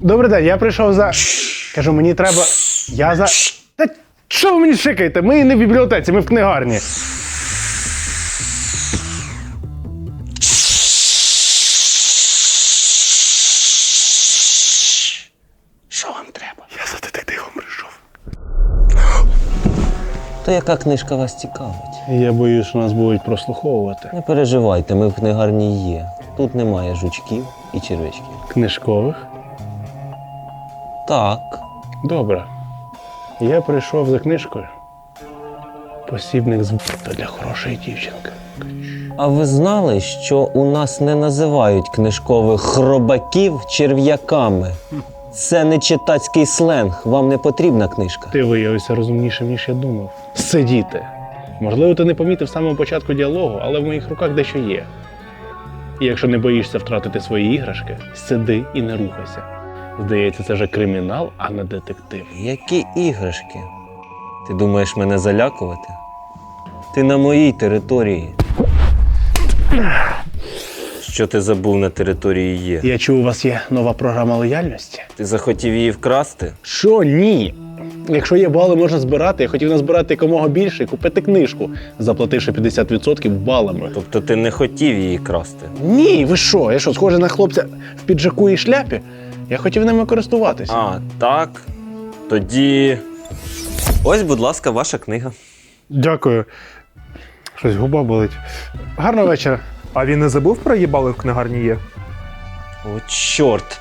Добрий день, я прийшов за. Кажу, мені треба. Я за. Та що ви мені шикаєте? Ми не в бібліотеці, ми в книгарні. Що вам треба? Я за детективом прийшов. То яка книжка вас цікавить? Я боюсь, що нас будуть прослуховувати. Не переживайте, ми в книгарні є. Тут немає жучків і червячків. Книжкових? Так, Добре. Я прийшов за книжкою. Посібник з для хорошої дівчинки. а ви знали, що у нас не називають книжкових хробаків черв'яками? Це не читацький сленг, вам не потрібна книжка. Ти виявився розумнішим, ніж я думав. Сидіти. Можливо, ти не помітив з самого початку діалогу, але в моїх руках дещо є. І якщо не боїшся втратити свої іграшки, сиди і не рухайся. Здається, це вже кримінал, а не детектив. Які іграшки? Ти думаєш мене залякувати? Ти на моїй території. Що ти забув на території є? Я чув, у вас є нова програма лояльності. Ти захотів її вкрасти? Що ні? Якщо є бали, можна збирати. Я хотів назбирати якомога більше і купити книжку, заплативши 50% балами. Тобто ти не хотів її красти? Ні, ви що? Я що, схожий на хлопця в піджаку і шляпі? Я хотів ними користуватися. А, так. Тоді. Ось, будь ласка, ваша книга. Дякую. Щось губа болить. Гарного вечора. А він не забув про їбали в книгарні є? О, чорт.